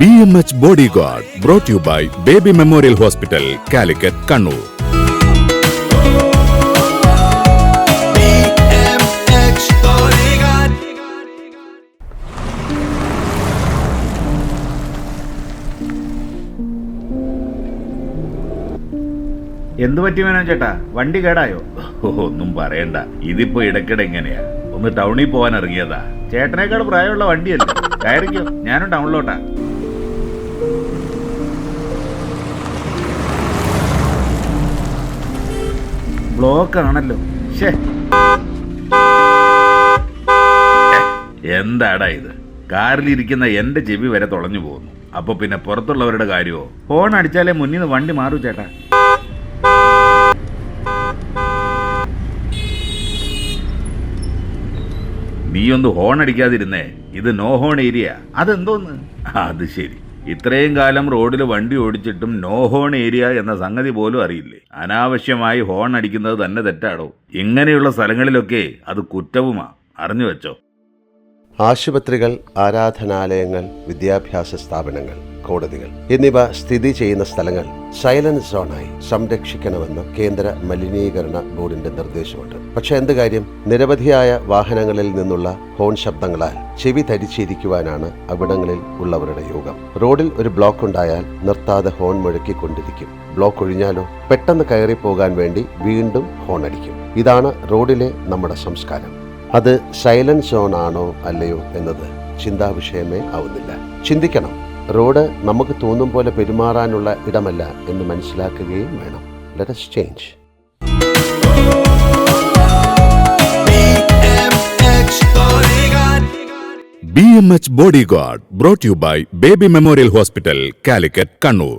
B M H bodyguard brought you by Baby Memorial Hospital Calicut Kannur എന്തു പറ്റി വേണം ചേട്ടാ? വണ്ടി കേടായോ? ഒന്നും പറയണ്ട. ഇതിപ്പോ ഇടയ്ക്കിടെ എങ്ങനെയാ? ഒന്ന് ടൗണിൽ പോവാൻ ഇറങ്ങിയതാ. ചേട്ടനേക്കാൾ പ്രായമുള്ള വണ്ടിയല്ലേ? കയറിക്കോ ഞാനും ടൗണിലോട്ടാ. ബ്ലോക്ക് ആണല്ലോ ഷേ എന്താടാ ഇത്? കാറിലിരിക്കുന്ന എന്റെ ചെവി വരെ തുളഞ്ഞു പോകുന്നു. അപ്പൊ പിന്നെ പുറത്തുള്ളവരുടെ കാര്യമോ ഫോൺ അടിച്ചാലേ മുന്നിൽ നിന്ന് വണ്ടി മാറൂ ചേട്ടാ. നീ ഒന്ന് ഹോൺ അടിക്കാതിരുന്നേ. ഇത് നോ ഹോൺ ഏരിയ അതെന്തോന്ന്? അത് ശരി. ഇത്രയും കാലം റോഡിൽ വണ്ടി ഓടിച്ചിട്ടും നോ ഹോൺ ഏരിയ എന്ന സംഗതി പോലും അറിയില്ലേ? അനാവശ്യമായി ഹോൺ അടിക്കുന്നത് തന്നെ തെറ്റാടോ? ഇങ്ങനെയുള്ള സ്ഥലങ്ങളിലൊക്കെ അത് കുറ്റവുമാ. അറിഞ്ഞു വെച്ചോ. ആശുപത്രികൾ ആരാധനാലയങ്ങൾ വിദ്യാഭ്യാസ സ്ഥാപനങ്ങൾ. കോടതികൾ. എന്നിവ സ്ഥിതി ചെയ്യുന്ന സ്ഥലങ്ങൾ സൈലന്റ് സോണായി സംരക്ഷിക്കണമെന്ന് കേന്ദ്ര മലിനീകരണ ബോർഡിന്റെ നിർദ്ദേശമുണ്ട്. പക്ഷെ എന്ത് കാര്യം? നിരവധിയായ വാഹനങ്ങളിൽ നിന്നുള്ള ഹോൺ ശബ്ദങ്ങളാൽ ചെവി ധരിച്ചിരിക്കുവാനാണ് അവിടങ്ങളിൽ ഉള്ളവരുടെ യോഗം. റോഡിൽ ഒരു ബ്ലോക്ക് ഉണ്ടായാൽ നിർത്താതെ ഹോൺ മുഴക്കിക്കൊണ്ടിരിക്കും. ബ്ലോക്ക് ഒഴിഞ്ഞാലോ? പെട്ടെന്ന് കയറി പോകാൻ വേണ്ടി വീണ്ടും ഹോൺ അടിക്കും. ഇതാണ് റോഡിലെ നമ്മുടെ സംസ്കാരം. അത് സൈലന്റ് സോൺ ആണോ അല്ലയോ എന്നത് ചിന്താവിഷയമേ ആവുന്നില്ല. ചിന്തിക്കണം. റോഡ് നമുക്ക് തോന്നും പോലെ പെരുമാറാനുള്ള ഇടമല്ല എന്ന് മനസ്സിലാക്കുകയും വേണം. Let's change BMX Bodyguard. B M H bodyguard brought you by Baby Memorial Hospital Calicut Kannur